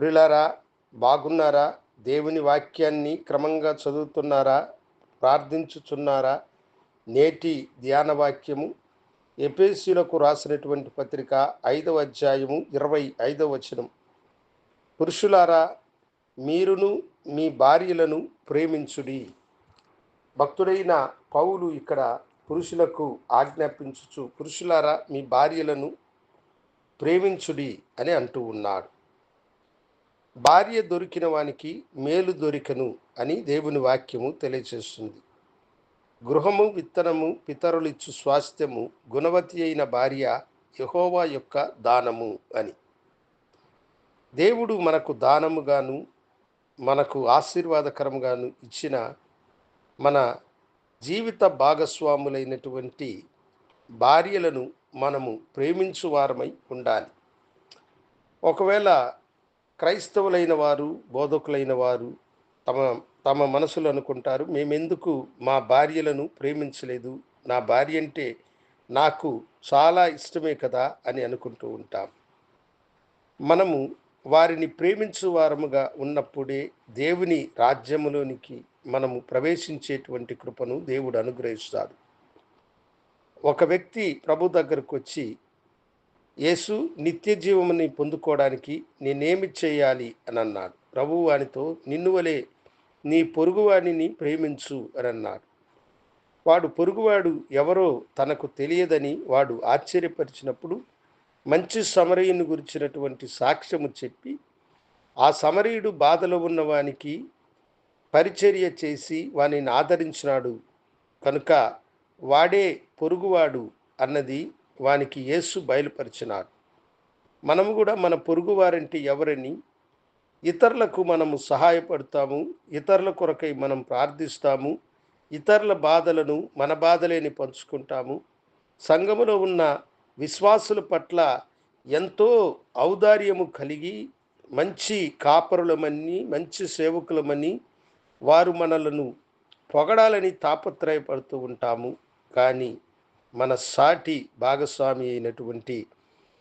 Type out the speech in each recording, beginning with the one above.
ప్రియులారా బాగున్నారా? దేవుని వాక్యాన్ని క్రమంగా చదువుతున్నారా? ప్రార్థించుచున్నారా? నేటి ధ్యాన వాక్యము ఎపేసీలకు రాసినటువంటి పత్రిక ఐదవ అధ్యాయము ఇరవై ఐదవ వచనం. పురుషులారా మీరును మీ భార్యలను ప్రేమించుడి. భక్తుడైన పౌలు ఇక్కడ పురుషులకు ఆజ్ఞాపించుచు పురుషులారా మీ భార్యలను ప్రేమించుడి అని అంటూ ఉన్నాడు. భార్య దొరికిన వానికి మేలు దొరికను అని దేవుని వాక్యము తెలియజేస్తుంది. గృహము విత్తనము పితరులిచ్చు స్వాస్థ్యము గుణవతి అయిన భార్య యహోవా యొక్క దానము అని. దేవుడు మనకు దానముగాను మనకు ఆశీర్వాదకరంగాను ఇచ్చిన మన జీవిత భాగస్వాములైనటువంటి భార్యలను మనము ప్రేమించు వారమై ఉండాలి. ఒకవేళ క్రైస్తవులైన వారు బోధకులైన వారు తమ తమ మనసులు అనుకుంటారు మేమెందుకు మా భార్యలను ప్రేమించలేదు? నా భార్య అంటే నాకు చాలా ఇష్టమే కదా అని అనుకుంటూ ఉంటాం. మనము వారిని ప్రేమించు వారముగా ఉన్నప్పుడే దేవుని రాజ్యములోనికి మనము ప్రవేశించేటువంటి కృపను దేవుడు అనుగ్రహిస్తాడు. ఒక వ్యక్తి ప్రభు దగ్గరకు వచ్చి యేసు నిత్య జీవముని పొందుకోవడానికి నేనేమి చేయాలి అని అన్నాడు ప్రభు వానితో నిన్ను వలె నీ పొరుగువాణిని ప్రేమించు అని అన్నాడు వాడు పొరుగువాడు ఎవరో తనకు తెలియదని వాడు ఆశ్చర్యపరిచినప్పుడు మంచి సమరయుని గురించినటువంటి సాక్ష్యము చెప్పి ఆ సమరయుడు బాధలో ఉన్న వానికి పరిచర్య చేసి వానిని ఆదరించినాడు. కనుక వాడే పొరుగువాడు అన్నది వానికి యేసు బయలుపరిచినాడు. మనము కూడా మన పొరుగు వారింటి ఎవరని ఇతరులకు మనము సహాయపడతాము ఇతరుల కొరకై మనం ప్రార్థిస్తాము ఇతరుల బాధలను మన బాధలేని పంచుకుంటాము. సంఘములో ఉన్న విశ్వాసుల పట్ల ఎంతో ఔదార్యము కలిగి మంచి కాపరులమని మంచి సేవకులమని వారు మనలను పొగడాలని తాపత్రయపడుతూ ఉంటాము. కానీ మన సాటి భాగస్వామి అయినటువంటి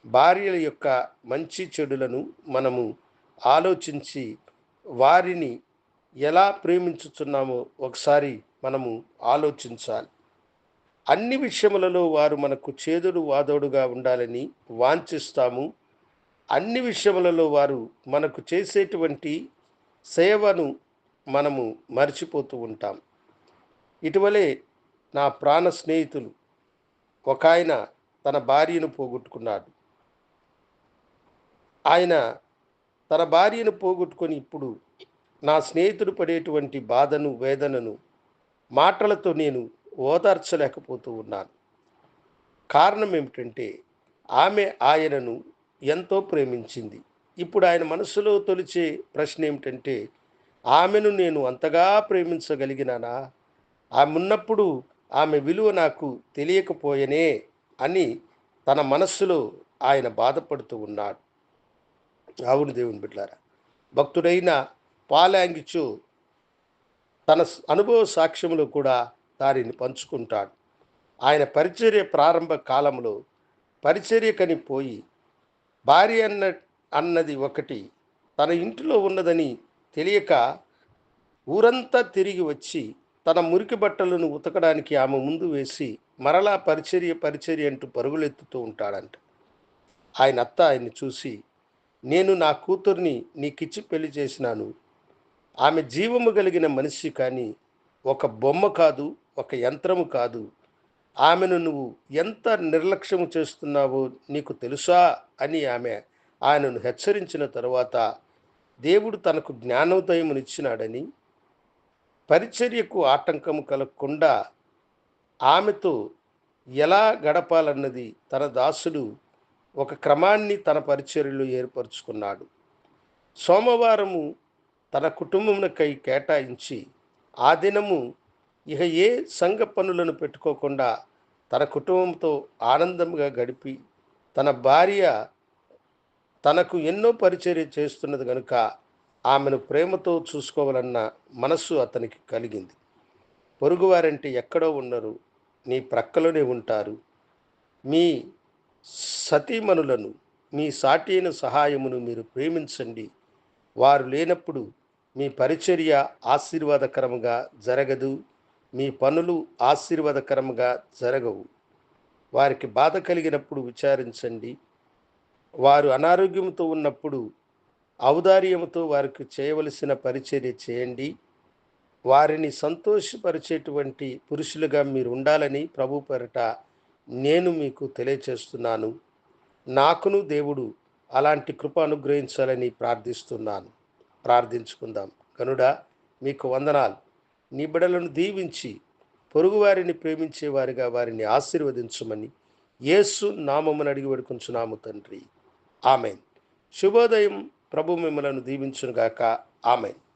భార్యల యొక్క మంచి చెడులను మనము ఆలోచించి వారిని ఎలా ప్రేమించుతున్నామో ఒకసారి మనము ఆలోచించాలి. అన్ని విషయములలో వారు మనకు చేదుడు వాదోడుగా ఉండాలని వాంఛిస్తాము. అన్ని విషయములలో వారు మనకు చేసేటువంటి సేవను మనము మర్చిపోతూ ఉంటాం. ఇటీవలే నా ప్రాణ స్నేహితులు ఒక ఆయన తన భార్యను పోగొట్టుకున్నాడు. ఆయన తన భార్యను పోగొట్టుకొని ఇప్పుడు నా స్నేహితుడు పడేటువంటి బాధను వేదనను మాటలతో నేను ఓదార్చలేకపోతూ ఉన్నాను. కారణం ఏమిటంటే ఆమె ఆయనను ఎంతో ప్రేమించింది. ఇప్పుడు ఆయన మనసులో తొలిచే ప్రశ్న ఏమిటంటే ఆమెను నేను అంతగా ప్రేమించగలిగినానా? ఆమె ఉన్నప్పుడు ఆమె విలువ నాకు తెలియకపోయనే అని తన మనస్సులో ఆయన బాధపడుతూ ఉన్నాడు. అవును దేవుని బిడ్డారా భక్తుడైన పాలాంగిచు తన అనుభవ సాక్ష్యంలో కూడా దానిని పంచుకుంటాడు. ఆయన పరిచర్య ప్రారంభ కాలంలో పరిచర్యకని పోయి భార్య అన్న అన్నది ఒకటి తన ఇంటిలో ఉన్నదని తెలియక ఊరంతా తిరిగి వచ్చి తన మురికి బట్టలను ఉతకడానికి ఆమె ముందు వేసి మరలా పరిచర్య పరిచర్య అంటూ పరుగులెత్తుతూ ఉంటాడంట. ఆయన అత్త ఆయన్ని చూసి నేను నా కూతుర్ని నీకిచ్చి పెళ్ళి చేసినాను. ఆమె జీవము కలిగిన మనిషి కానీ ఒక బొమ్మ కాదు ఒక యంత్రము కాదు. ఆమెను నువ్వు ఎంత నిర్లక్ష్యము చేస్తున్నావో నీకు తెలుసా? అని ఆమె ఆయనను హెచ్చరించిన తరువాత దేవుడు తనకు జ్ఞానోదయమునిచ్చినాడని పరిచర్యకు ఆటంకము కలగకుండా ఆమెతో ఎలా గడపాలన్నది తన దాసుడు ఒక క్రమాన్ని తన పరిచర్యలో ఏర్పరచుకున్నాడు. సోమవారము తన కుటుంబమునకై కేటాయించి ఆ దినము ఇక ఏ సంఘ పనులను పెట్టుకోకుండా తన కుటుంబంతో ఆనందంగా గడిపి తన భార్య తనకు ఎన్నో పరిచర్య చేస్తున్నది కనుక ఆమెను ప్రేమతో చూసుకోవాలన్న మనస్సు అతనికి కలిగింది. పొరుగువారంటే ఎక్కడో ఉండరు నీ ప్రక్కలోనే ఉంటారు. మీ సతీమణులను మీ సాటి అయిన సహాయమును మీరు ప్రేమించండి. వారు లేనప్పుడు మీ పరిచర్య ఆశీర్వాదకరముగా జరగదు మీ పనులు ఆశీర్వాదకరముగా జరగవు. వారికి బాధ కలిగినప్పుడు విచారించండి. వారు అనారోగ్యంతో ఉన్నప్పుడు ఔదార్యముతో వారికి చేయవలసిన పరిచర్య చేయండి. వారిని సంతోషపరిచేటువంటి పురుషులుగా మీరు ఉండాలని ప్రభు పేరట నేను మీకు తెలియచేస్తున్నాను. నాకును దేవుడు అలాంటి కృప అనుగ్రహించాలని ప్రార్థిస్తున్నాను. ప్రార్థించుకుందాం. కనుడా మీకు వందనాలు. నీ బిడలను దీవించి పొరుగువారిని ప్రేమించే వారిగా వారిని ఆశీర్వదించమని యేసు నామమును అడిగి పెడుకుంటున్నాము తండ్రి. ఆమెన్. శుభోదయం ప్రభు మిమ్మలను దీవించునుగాక. ఆమెన్.